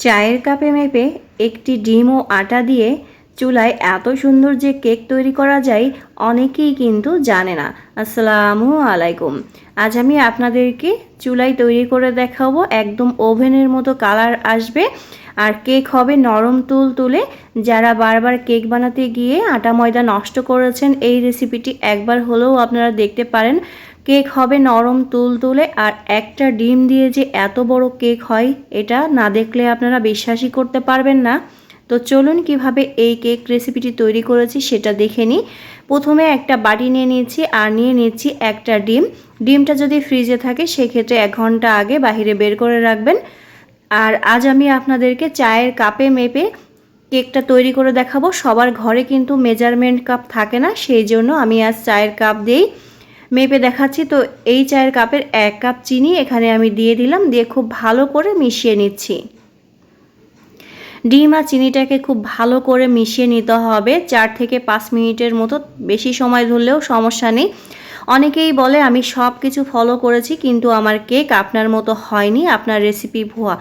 চায়ের কাপে মেপে একটি ডিম ও আটা দিয়ে চুলায় এত সুন্দর যে কেক তৈরি করা যায়, অনেকেই কিন্তু জানে না। আসসালামু আলাইকুম। আজ আমি আপনাদেরকে চুলায় তৈরি করে দেখাবো, একদম ওভেনের মতো কালার আসবে। আর কেক হবে নরম তুল তুলে। যারা বারবার কেক বানাতে গিয়ে আটা ময়দা নষ্ট করেছেন, এই রেসিপিটি একবার হলেও আপনারা দেখতে পারেন। কেক হবে নরম তুল তুলে আর একটা ডিম দিয়ে যে এত বড় কেক হয়, এটা না দেখলে আপনারা বিশ্বাসই করতে পারবেন না। তো চলুন কীভাবে এই কেক রেসিপিটি তৈরি করেছি সেটা দেখে নিই। প্রথমে একটা বাটি নিয়ে নিয়েছি আর নিয়ে নিচ্ছি একটা ডিম। ডিমটা যদি ফ্রিজে থাকে সেক্ষেত্রে এক ঘণ্টা আগে বাহিরে বের করে রাখবেন। আর আজ আমি আপনাদেরকে চায়ের কাপে মেপে কেকটা তৈরি করে দেখাবো। সবার ঘরে কিন্তু মেজারমেন্ট কাপ থাকে না, সেই জন্য আমি আজ চায়ের কাপ দিয়েই মেপে দেখাচ্ছি। তো এই চায়ের কাপের এক কাপ চিনি এখানে আমি দিয়ে দিলাম, দিয়ে খুব ভালো করে মিশিয়ে নিচ্ছি। ডিম আর চিনিটাকে খুব ভালো করে মিশিয়ে নিতে হবে। চার থেকে পাঁচ মিনিটের মতো বেশি সময় ধরলেও সমস্যা নেই। অনেকেই বলে, আমি সব কিছু ফলো করেছি, কিন্তু আমার কেক আপনার মতো হয়নি, আপনার রেসিপি ভুয়া।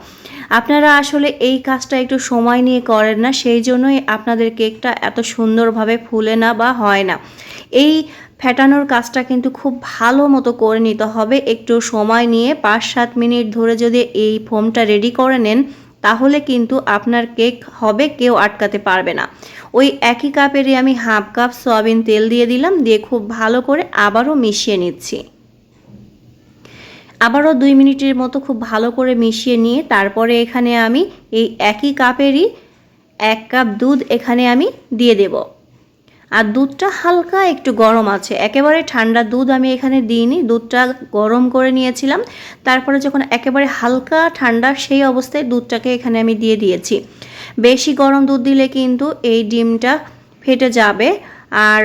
আপনারা আসলে এই কাজটা একটু সময় নিয়ে করেন না, সেই জন্যই আপনাদের কেকটা এত সুন্দরভাবে ফুলে না বা হয় না। এই ফেটানোর কাজটা কিন্তু খুব ভালো মতো করে নিতে হবে। একটু সময় নিয়ে পাঁচ সাত মিনিট ধরে যদি এই ফোমটা রেডি করে নেন তাহলে কিন্তু আপনার কেক হবে, কেউ আটকাতে পারবে না। ওই একই কাপেরই আমি হাফ কাপ সয়াবিন তেল দিয়ে দিলাম, দিয়ে খুব ভালো করে আবারও মিশিয়ে নিচ্ছি। আবারও দুই মিনিটের মতো খুব ভালো করে মিশিয়ে নিয়ে তারপরে এখানে আমি এই একই কাপেরই এক কাপ দুধ এখানে আমি দিয়ে দেবো। আর দুধটা হালকা একটু গরম আছে। একেবারে ঠান্ডা দুধ আমি এখানে দিইনি। দুধটা গরম করে নিয়েছিলাম। তারপরে যখন একেবারে হালকা ঠান্ডা সেই অবস্থায় দুধটাকে এখানে আমি দিয়ে দিয়েছি। বেশি গরম দুধ দিলে কিন্তু এই ডিমটা ফেটে যাবে আর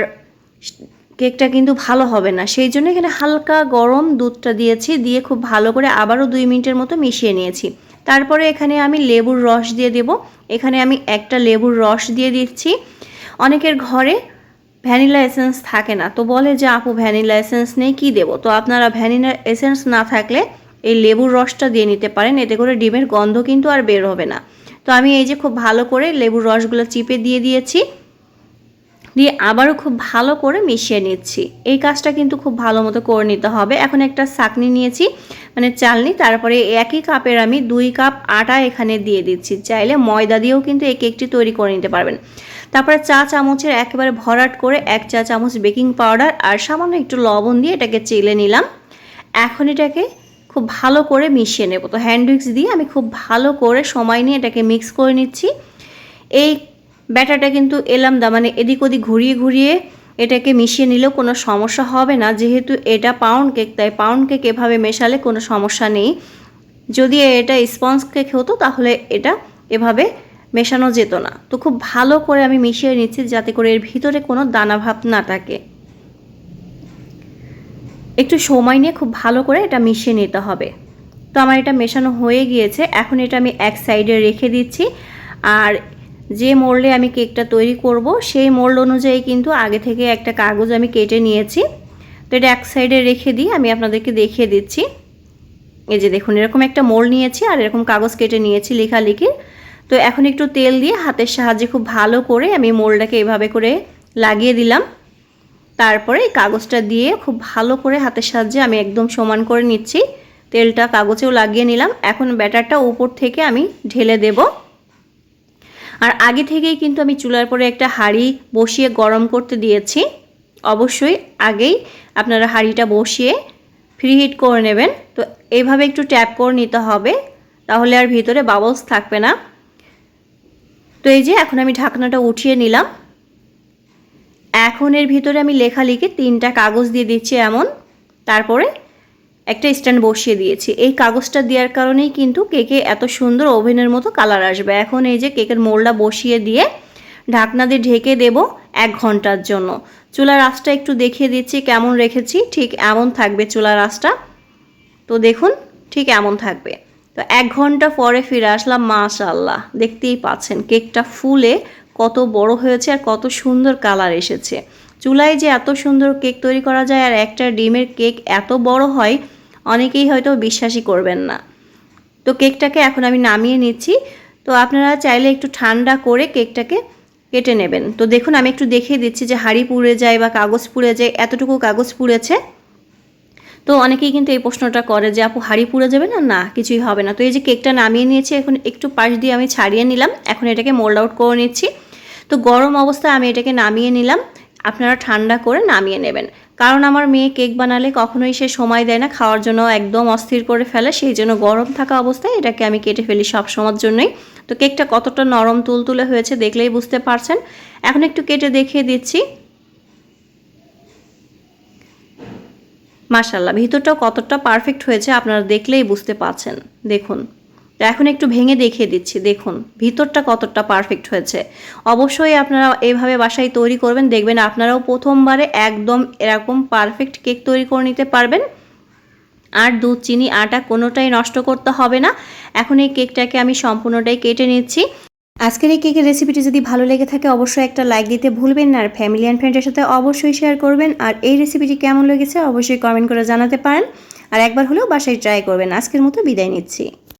কেকটা কিন্তু ভালো হবে না। সেই জন্য এখানে হালকা গরম দুধটা দিয়েছি। দিয়ে খুব ভালো করে আবারও দুই মিনিটের মতো মিশিয়ে নিয়েছি। তারপরে এখানে আমি লেবুর রস দিয়ে দেব। এখানে আমি একটা লেবুর রস দিয়ে দিচ্ছি। অনেকের ঘরে ভ্যানিলা এসেন্স থাকে না। তো বলে যে, আপু, ভ্যানিলা এসেন্স নেই, কী দেবো? তো আপনারা ভ্যানিলা এসেন্স না থাকলে এই লেবুর রসটা দিয়ে নিতে পারেন। এতে করে ডিমের গন্ধ কিন্তু আর বের হবে না। তো আমি এই যে খুব ভালো করে লেবুর রসগুলো চিপে দিয়ে দিয়েছি। দিয়ে আবারও খুব ভালো করে মিশিয়ে নিচ্ছি। এই কাজটা কিন্তু খুব ভালো মতো করে নিতে হবে। এখন একটা চাকনি নিয়েছি মানে চালনি। তারপরে একই কাপের আমি দুই কাপ আটা এখানে দিয়ে দিচ্ছি। চাইলে ময়দা দিয়েও কিন্তু এই কেকটি তৈরি করে নিতে পারবেন। তারপরে চা চামচের একেবারে ভরাট করে এক চা চামচ বেকিং পাউডার আর সামান্য একটু লবণ দিয়ে এটাকে চেলে নিলাম। এখন এটাকে খুব ভালো করে মিশিয়ে নেব। তো হ্যান্ড উইক্স দিয়ে আমি খুব ভালো করে সময় নিয়ে এটাকে মিক্স করে নিচ্ছি। এই ব্যাটারটা কিন্তু এলাম দা মানে এদিক ওদিক ঘুরিয়ে ঘুরিয়ে এটাকে মিশিয়ে নিলেও কোনো সমস্যা হবে না। যেহেতু এটা পাউন্ড কেক তাই পাউন্ড কেক এভাবে মেশালে কোনো সমস্যা নেই। যদি এটা স্পঞ্জ কেক হতো, তাহলে এটা এভাবে মেশানো যেত না। তো খুব ভালো করে আমি মিশিয়ে নিচ্ছি, যাতে করে এর ভিতরে কোনো দানা ভাব না থাকে। একটু সময় নিয়ে খুব ভালো করে এটা মিশিয়ে নিতে হবে। তো আমার এটা মেশানো হয়ে গিয়েছে। এখন এটা আমি এক সাইডে রেখে দিচ্ছি। আর যে মোল্ডে আমি কেকটা তৈরি করব, সেই মোল্ড অনুযায়ী কিন্তু আগে থেকে একটা কাগজ আমি কেটে নিয়েছি। তো এটা এক সাইডে রেখে দিই, আমি আপনাদেরকে দেখিয়ে দিচ্ছি। এই যে দেখুন, এরকম একটা মোল্ড নিয়েছি আর এরকম কাগজ কেটে নিয়েছি লেখালেখির। তো এখন একটু তেল দিয়ে হাতের সাহায্যে খুব ভালো করে আমি মোলটাকে এভাবে করে লাগিয়ে দিলাম। তারপরে এই কাগজটা দিয়ে খুব ভালো করে হাতের সাহায্যে আমি একদম সমান করে নিচ্ছি। তেলটা কাগজেও লাগিয়ে নিলাম। এখন ব্যাটারটা উপর থেকে আমি ঢেলে দেব। আর আগে থেকেই কিন্তু আমি চুলার পরে একটা হাঁড়ি বসিয়ে গরম করতে দিয়েছি। অবশ্যই আগেই আপনারা হাঁড়িটা বসিয়ে ফ্রি হিট করে নেবেন। তো এইভাবে একটু ট্যাপ করে নিতে হবে, তাহলে আর ভিতরে বাবলস থাকবে না। তো এই যে এখন আমি ঢাকনাটা উঠিয়ে নিলাম। এখন এর ভিতরে আমি লেখা লিখে তিনটা কাগজ দিয়ে দিচ্ছি এমন। তারপরে একটা স্ট্যান্ড বসিয়ে দিয়েছি। এই কাগজটা দেওয়ার কারণেই কিন্তু কেকে এত সুন্দর ওভেনের মতো কালার আসবে। এখন এই যে কেকের মোলটা বসিয়ে দিয়ে ঢাকনা দিয়ে ঢেকে দেব এক ঘণ্টার জন্য। চুলার আঁচটা একটু দেখিয়ে দিচ্ছি, কেমন রেখেছি? ঠিক এমন থাকবে চুলার আঁচটা। তো দেখুন, ঠিক এমন থাকবে। তো এক ঘণ্টা পরে ফিরে আসলাম মাশাল্লাহ দেখতেই পাচ্ছেন কেকটা ফুলে কত বড় হয়েছে আর কত সুন্দর কালার এসেছে। চুলায় যে এত সুন্দর কেক তৈরি করা যায় আর একটা ডিমের কেক এত বড় হয় অনেকেই হয়তো বিশ্বাসই করবেন না। তো কেকটাকে এখন আমি নামিয়ে নিচ্ছি। তো আপনারা চাইলে একটু ঠান্ডা করে কেকটাকে কেটে নেবেন। তো দেখুন, আমি একটু দেখিয়ে দিচ্ছি যে হাঁড়ি পুড়ে যায় বা কাগজ পুড়ে যায়, এতটুকু কাগজ পুড়েছে। তো অনেকেই কিন্তু এই প্রশ্নটা করে যে, আপু, হাঁড়ি পুড়ে যাবে না? না, কিছুই হবে না। তো এই যে কেকটা নামিয়ে নিয়েছি, এখন একটু পাশ দিয়ে আমি ছাড়িয়ে নিলাম। এখন এটাকে মোল্ড আউট করে নিচ্ছি। তো গরম অবস্থায় আমি এটাকে নামিয়ে নিলাম। আপনারা ঠান্ডা করে নামিয়ে নেবেন। কারণ আমার মেয়ে কেক বানালে কখনোই সে সময় দেয় না, খাওয়ার জন্য একদম অস্থির করে ফেলে, সেই জন্য গরম থাকা অবস্থায় এটাকে আমি কেটে ফেলি সব সময়ের জন্যই। তো কেকটা কতটা নরম তুলতুলে হয়েছে দেখলেই বুঝতে পারছেন। এখন একটু কেটে দেখিয়ে দিচ্ছি। মাশাল্লাহ ভিতরটাও কতটা পারফেক্ট হয়েছে আপনারা দেখলেই বুঝতে পারছেন। দেখুন। এখন একটু ভেঙে দেখিয়ে দিচ্ছি, দেখুন, ভিতরটা কতটা পারফেক্ট হয়েছে। অবশ্যই আপনারা এইভাবে বাসায় তৈরি করবেন, দেখবেন আপনারাও প্রথমবারে একদম এরকম পারফেক্ট কেক তৈরি করে নিতে পারবেন। আর দুধ, চিনি, আটা কোনোটাই নষ্ট করতে হবে না। এখন এই কেকটাকে আমি সম্পূর্ণটাই কেটে নিচ্ছি। আজকের এই কেকের রেসিপিটি যদি ভালো লেগে থাকে, অবশ্যই একটা লাইক দিতে ভুলবেন না। আর ফ্যামিলি অ্যান্ড ফ্রেন্ডের সাথে অবশ্যই শেয়ার করবেন। আর এই রেসিপিটি কেমন লেগেছে, অবশ্যই কমেন্ট করে জানাতে পারেন। আর একবার হলেও বাসায় ট্রাই করবেন। আজকের মতো বিদায় নিচ্ছি।